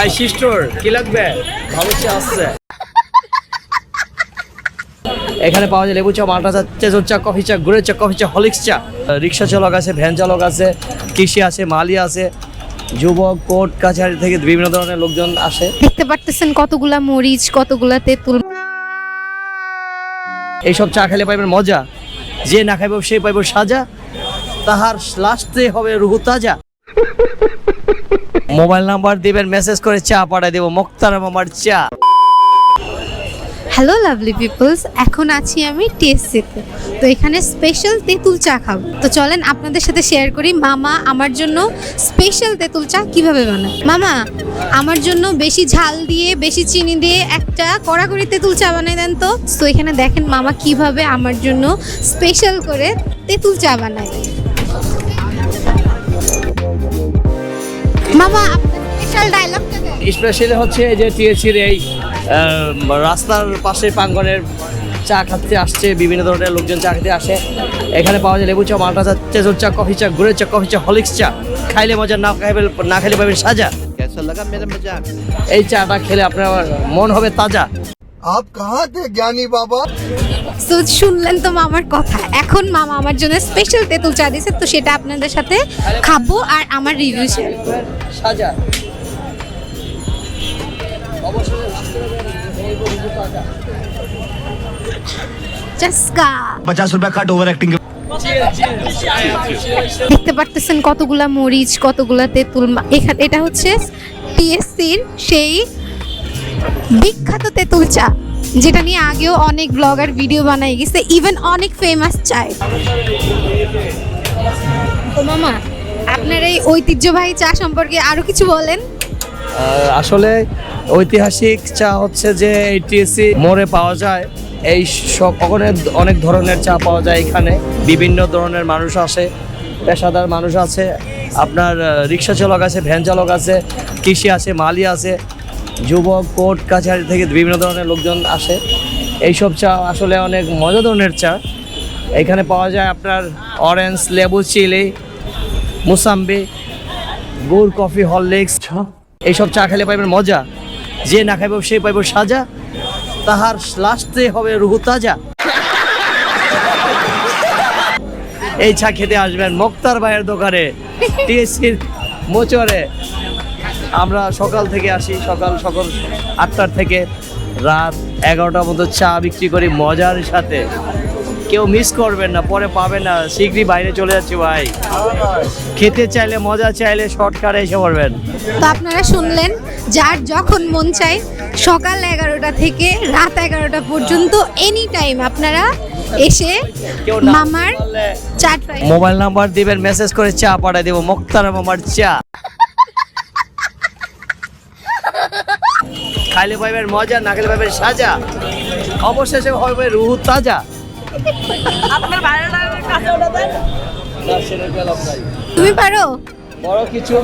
I সিস্টোর কি লাগবে? চা আসছে। এখানে পাওয়া যায় লেবু চা মালটা চা চেজর চা কফি চা গুড়ের চা কফি চা হলিক্স চা। রিক্সা চালক আছে ভ্যান চালক আছে কৃষি আছে মালি আছে যুবক কোর্ট কাছারি থেকে বিভিন্ন ধরনের লোকজন আসে। দেখতে পারতেছেন কতগুলা মরিচ কতগুলা তেঁতুল। এইসব চা খেলে পাইবেন মজা। যে না খাইব সে পাইব সাজা। তাহার লাস্টে হবে রুহু তাজা। মোবাইল নাম্বার দিবেন, মেসেজ করে চা পাঠাই দেবো। মোক্তারাম মামার চা। হ্যালো লাভলি পিপলস এখন আছি আমি টিএসসিতে তো। এখানে স্পেশাল তেঁতুল চা খাব। তো চলেন আপনাদের সাথে শেয়ার করি, মামা আমার জন্য স্পেশাল তেঁতুল চা কীভাবে বানায়। মামা, আমার জন্য বেশি ঝাল দিয়ে, বেশি চিনি দিয়ে একটা কড়াকড়ি তেঁতুল চা বানিয়ে দেন তো। তো এখানে দেখেন মামা কীভাবে আমার জন্য স্পেশাল করে তেঁতুল চা বানায়। স্পেশাল হচ্ছে যে টিএসির এই রাস্তার পাশে প্রাঙ্গনের চা খাতে আসছে বিভিন্ন ধরনের লোকজন চা খেতে আসে। এখানে পাওয়া যায় লেবু চা মালটা চা তেজুর চা কফি চা গুড়ের চা কফি চা হলিক্স চা। খাইলে মজা না খাইবে না খাইলে পাবেন সাজা। এই চাটা খেলে আপনার মন হবে তাজা। আপ কাহা তে জ্ঞানী বাবা সো শুনলেন তো মামার কথা। এখন মামা আমার জন্য স্পেশাল তেঁতুল চা দিয়েছে তো সেটা আপনাদের সাথে খাব আর আমার রিভিউ শেয়ার সাজা। ওভার অ্যাক্টিং দেখতে পারতেছেন কতগুলা মরিচ কতগুলা তেঁতুল এখানে এটা হচ্ছে টিএসসির সেই বিখ্যাত তেঁতুল চা, যেটা নিয়ে আগেও অনেক ব্লগার ভিডিও বানাই গেছে ইভেন অনেক ফেমাস চায়। তো মামা, আপনার এই ঐতিহ্যবাহী চা সম্পর্কে আরও কিছু বলেন? আসলে ঐতিহাসিক চা হচ্ছে যে এই টিএসসি মোড়ে পাওয়া যায়। এই সব অনেক অনেক ধরনের চা পাওয়া যায় এখানে। বিভিন্ন ধরনের মানুষ আসে, পেশাদার মানুষ আছে। আপনার রিক্সা চালক আছে, ভ্যান চালক আছে, কৃষি আছে, মালি আছে। যুবক, কোর্ট, কাছারি থেকে বিভিন্ন ধরনের লোকজন আসে। এইসব চা আসলে অনেক মজা ধরনের চা। এখানে পাওয়া যায় আপনার অরেঞ্জ লেবু, চিলি, মুসাম্বি, গুড়, কফি, হরলিক্স। এইসব চা খেলে পাইবেন মজা। যে না খাইব সে পাইব সাজা। তাহার লাস্টে হবে রুহু তাজা। এই চা খেতে আসবেন মুক্তার ভাইয়ের দোকানে, টিএসসির মোচরে। আমরা সকাল থেকে আসি সকাল সকাল আটটার থেকে রাত এগারোটার মতো চা বিক্রি করি মজার সাথে। কেউ মিস করবেন না পরে পাবেন না শীঘ্রই বাইরে চলে যাচ্ছি ভাই। খেতে চাইলে মজা চাইলে শর্টকাটে এসে পড়বেন। তো আপনারা শুনলেন যার যখন মন চায় সকাল এগারোটা থেকে রাত এগারোটা পর্যন্ত এনি টাইম আপনারা এসে মামার পারলে চা ট্রাই মোবাইল নাম্বার দিবেন মেসেজ করে চা পাঠাই দেবো মুক্তারাম আমার চা। খাইলে পাইবেন মজা না খেলে পাইবেন সাজা। অবশেষে হবে রুহু তাজা। আপনার কাছে ওটা দেন তুমি পারো? বড় কিছু।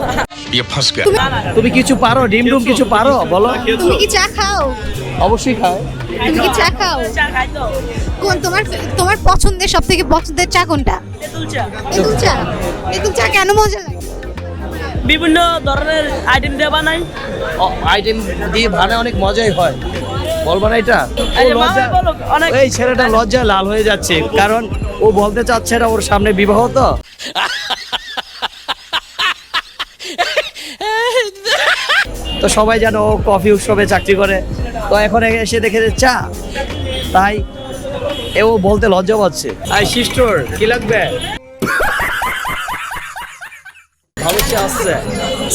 তুমি কিছু পারো? ডিম ডুম কিছু পারো? বলো। তুমি কি চা খাও? অবশ্যই খাও তুমি কি চা খাও? কোন তোমার তোমার পছন্দের সবথেকে পছন্দের চা কোনটা? তেঁতুল চা। তেঁতুল চা? তেঁতুল চা কেন মজা লাগে? বিভিন্ন ধরনের আইটেম দিয়ে বানাই আইটেম দিয়ে ভানে অনেক মজাই হয়। বলব না এটা। এই ও ছেলেটা লজ্জায় লাল হয়ে যাচ্ছে কারণ ও বলতে চাচ্ছে না ওর সামনে বিবাহ তো। তো সবাই জানো ও কফি উৎসবে চাকরি করে। তো এখন এসে দেখে যে চা। তাই এও বলতে লজ্জা পাচ্ছে। আই সিস্টোর কি লাগবে?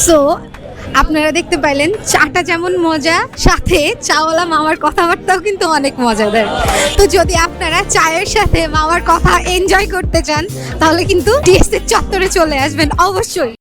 সো আপনারা দেখতে পাইলেন, চাটা যেমন মজা, সাথে চাওয়ালা মামার কথাবার্তাও কিন্তু অনেক মজাদার। তো যদি আপনারা চায়ের সাথে মামার কথা এনজয় করতে চান, তাহলে কিন্তু টিএসএর চত্বরে চলে আসবেন, অবশ্যই।